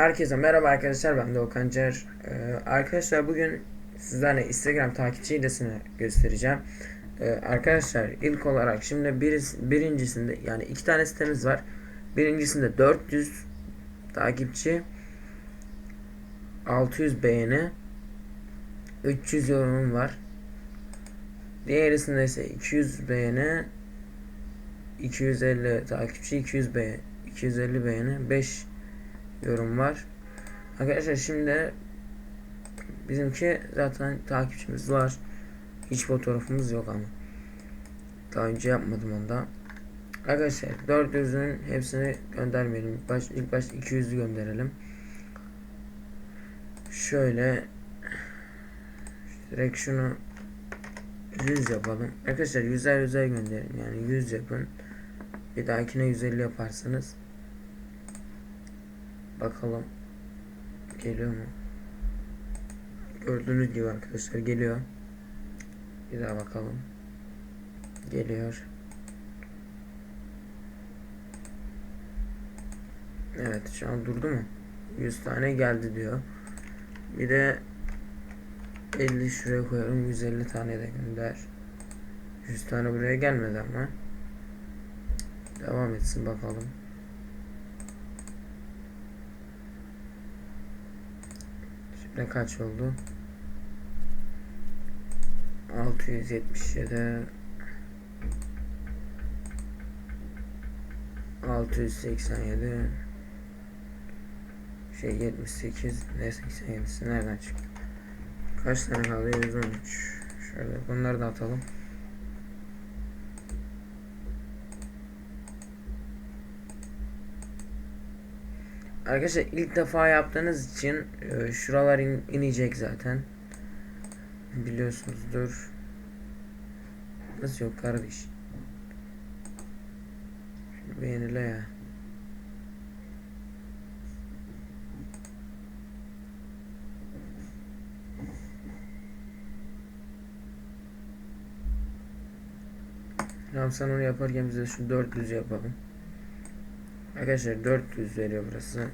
Herkese merhaba arkadaşlar ben de Okan Cer. Ee, arkadaşlar bugün sizlerle Instagram takipçi hilesini göstereceğim. Ee, arkadaşlar ilk olarak şimdi bir, birincisinde yani iki tane sitemiz var. Birincisinde 400 takipçi 600 beğeni 300 yorumum var. Diğerisinde ise 200 beğeni 250 takipçi 200 beğeni 250 beğeni 5 yorum var. Arkadaşlar şimdi bizimki zaten takipçimiz var. Hiç fotoğrafımız yok ama. Daha önce yapmadım onda. Arkadaşlar 400'ün hepsini göndermeyelim. Baş, ilk baş 200'ü gönderelim. Şöyle direkt şunu 100 yapalım. Arkadaşlar 100'er 100'er gönderin. Yani 100 yapın. Bir dahakine 150 yaparsınız. Bakalım geliyor mu? Gördüğünüz gibi arkadaşlar geliyor. Bir daha bakalım. Geliyor. Evet şu an durdu mu? 100 tane geldi diyor. Bir de 50 şuraya koyalım. 150 tane de gönder. 100 tane buraya gelmedi ama. Devam etsin bakalım. Şimdi kaç oldu? 677 687 şey 78 ne 87'si nereden çıktı? Kaç tane kaldı? 113 Şöyle bunları da atalım. Arkadaşlar ilk defa yaptığınız için e, şuralar in, inecek zaten. Biliyorsunuzdur. Nasıl yok kardeş? Şunu beğenile ya. Tamam sen onu yaparken bize şu 400 yapalım. Arkadaşlar 400 veriyor burası.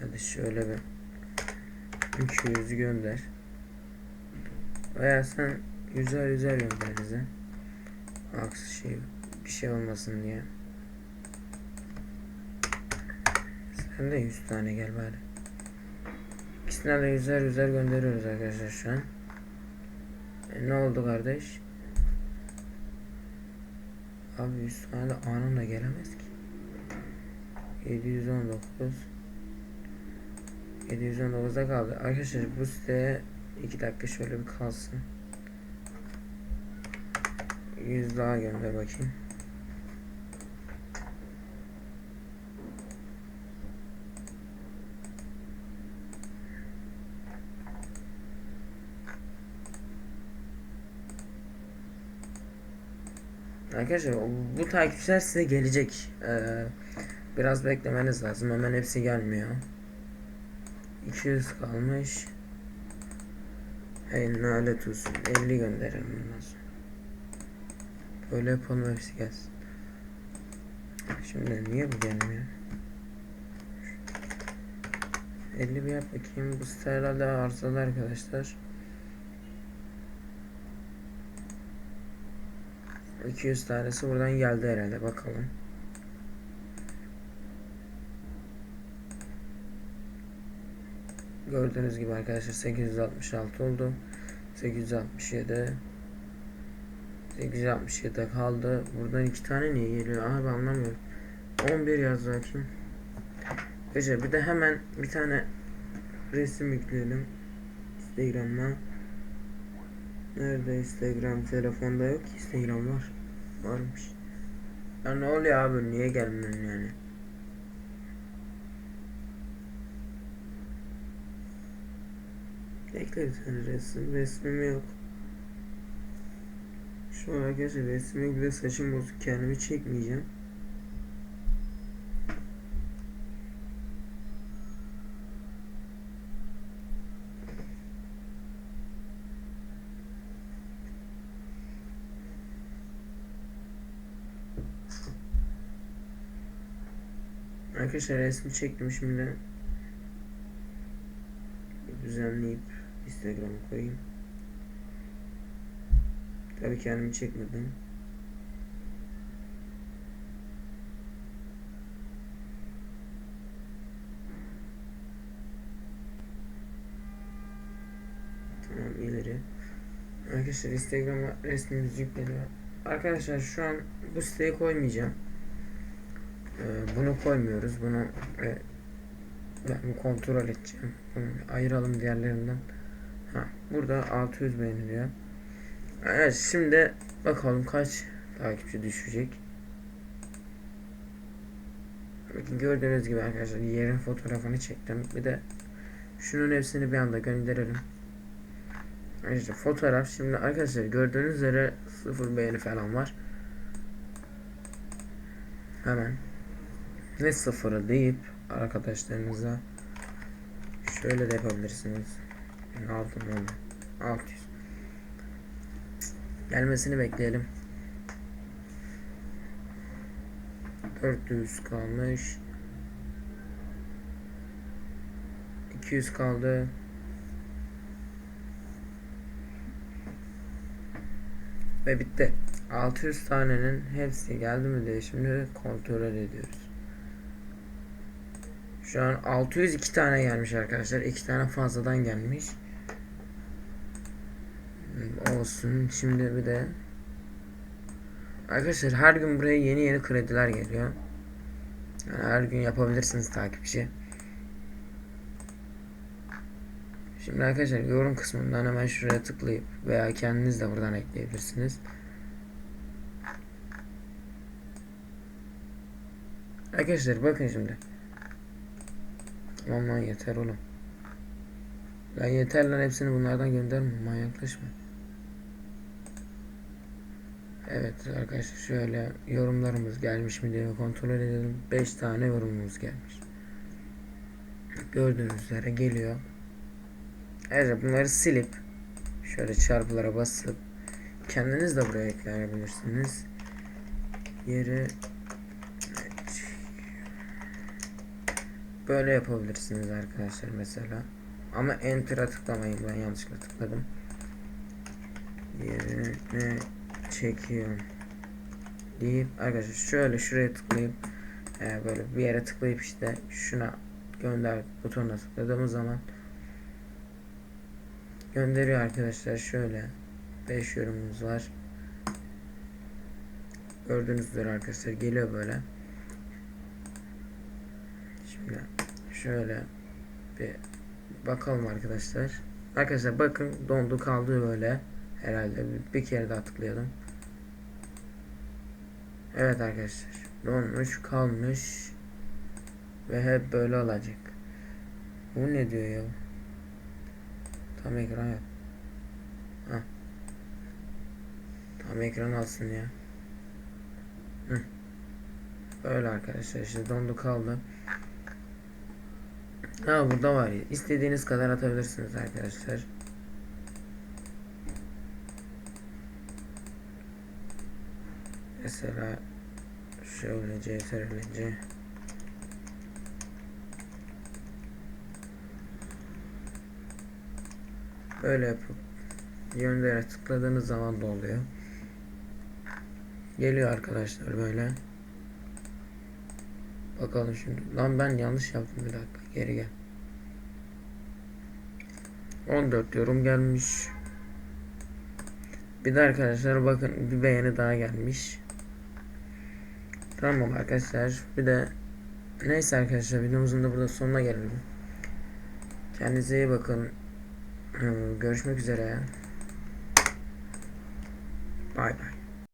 Hadi şöyle bir 200 gönder. Veya sen yüzer yüzer gönder bize. Aksi şey bir şey olmasın diye. Sen de 100 tane gel bari. İkisine de yüzer yüzer gönderiyoruz arkadaşlar şu an. E, ne oldu kardeş? Abi 100 tane de anında gelemez ki. 719 719'da kaldı. Arkadaşlar bu site 2 dakika şöyle bir kalsın. 100 daha gönder bakayım. Arkadaşlar bu takipçiler size gelecek. Ee, biraz beklemeniz lazım. Hemen hepsi gelmiyor. 200 kalmış. Hey lanet olsun. 50 gönderelim bundan sonra. Böyle yapalım hepsi gelsin. Şimdi niye bu gelmiyor? 50 bir yap bakayım. Bu site herhalde arızalı arkadaşlar. 200 tanesi buradan geldi herhalde bakalım. Gördüğünüz gibi arkadaşlar 866 oldu. 867 867 kaldı. Buradan iki tane niye geliyor? Abi anlamıyorum. 11 yaz bakayım. Arkadaşlar bir de hemen bir tane resim yükleyelim. Instagram'a. Nerede Instagram? Telefonda yok Instagram var. Varmış. Ya ne oluyor abi? Niye gelmiyorsun yani? Ekle bir tane resim. Resmim yok. Şu an arkadaşlar resmi bile saçım bozuk. Kendimi çekmeyeceğim. Arkadaşlar resmi çektim şimdi. Bir Düzenleyip Instagram'a koyayım. Tabii kendimi çekmedim. Tamam ileri. Arkadaşlar Instagram'a resmimiz yükleniyor. Arkadaşlar şu an bu siteye koymayacağım. Ee, bunu koymuyoruz. Bunu e, ben kontrol edeceğim. Bunu ayıralım diğerlerinden. Ha, burada 600 beğeniliyor. Evet şimdi bakalım kaç takipçi düşecek. Bakın gördüğünüz gibi arkadaşlar yerin fotoğrafını çektim. Bir de şunun hepsini bir anda gönderelim. İşte fotoğraf şimdi arkadaşlar gördüğünüz üzere sıfır beğeni falan var. Hemen ne sıfırı deyip arkadaşlarınıza şöyle de yapabilirsiniz. Altın oldu. 600. Gelmesini bekleyelim. 400 kalmış. 200 kaldı. Ve bitti. 600 tanenin hepsi geldi mi diye şimdi kontrol ediyoruz. Şu an 602 tane gelmiş arkadaşlar. 2 tane fazladan gelmiş. Olsun. Şimdi bir de Arkadaşlar her gün buraya yeni yeni krediler geliyor. Yani her gün yapabilirsiniz takipçi. Şimdi arkadaşlar yorum kısmından hemen şuraya tıklayıp veya kendiniz de buradan ekleyebilirsiniz. Arkadaşlar bakın şimdi. Tamam lan yeter oğlum. Lan yeter lan hepsini bunlardan gönderme manyaklaşma. Evet arkadaşlar şöyle yorumlarımız gelmiş mi diye kontrol edelim. 5 tane yorumumuz gelmiş. Gördüğünüz üzere geliyor. Evet bunları silip şöyle çarpılara basıp kendiniz de buraya ekleyebilirsiniz. Yeri böyle yapabilirsiniz arkadaşlar mesela. Ama enter'a tıklamayın ben yanlışlıkla tıkladım. Yerine çekiyorum. Deyip arkadaşlar şöyle şuraya tıklayıp e, böyle bir yere tıklayıp işte şuna gönder butonuna tıkladığımız zaman gönderiyor arkadaşlar. Şöyle 5 yorumumuz var. Gördüğünüz üzere arkadaşlar geliyor böyle. Şimdi şöyle bir bakalım arkadaşlar. Arkadaşlar bakın dondu kaldı böyle herhalde bir kere daha tıklayalım evet arkadaşlar donmuş kalmış ve hep böyle olacak bu ne diyor ya Tam ekran yap. Heh. Tam ekran alsın ya. Hı. Böyle arkadaşlar işte dondu kaldı. Ha burada var ya. İstediğiniz kadar atabilirsiniz arkadaşlar. Mesela şöyle CTRL'ce Böyle yapıp yönlere tıkladığınız zaman da oluyor. Geliyor arkadaşlar böyle. Bakalım şimdi. Lan ben yanlış yaptım bir dakika. Geri gel. 14 yorum gelmiş. Bir de arkadaşlar bakın bir beğeni daha gelmiş. Tamam arkadaşlar. Bir de neyse arkadaşlar videomuzun da burada sonuna gelelim. Kendinize iyi bakın. Görüşmek üzere. Bay bay.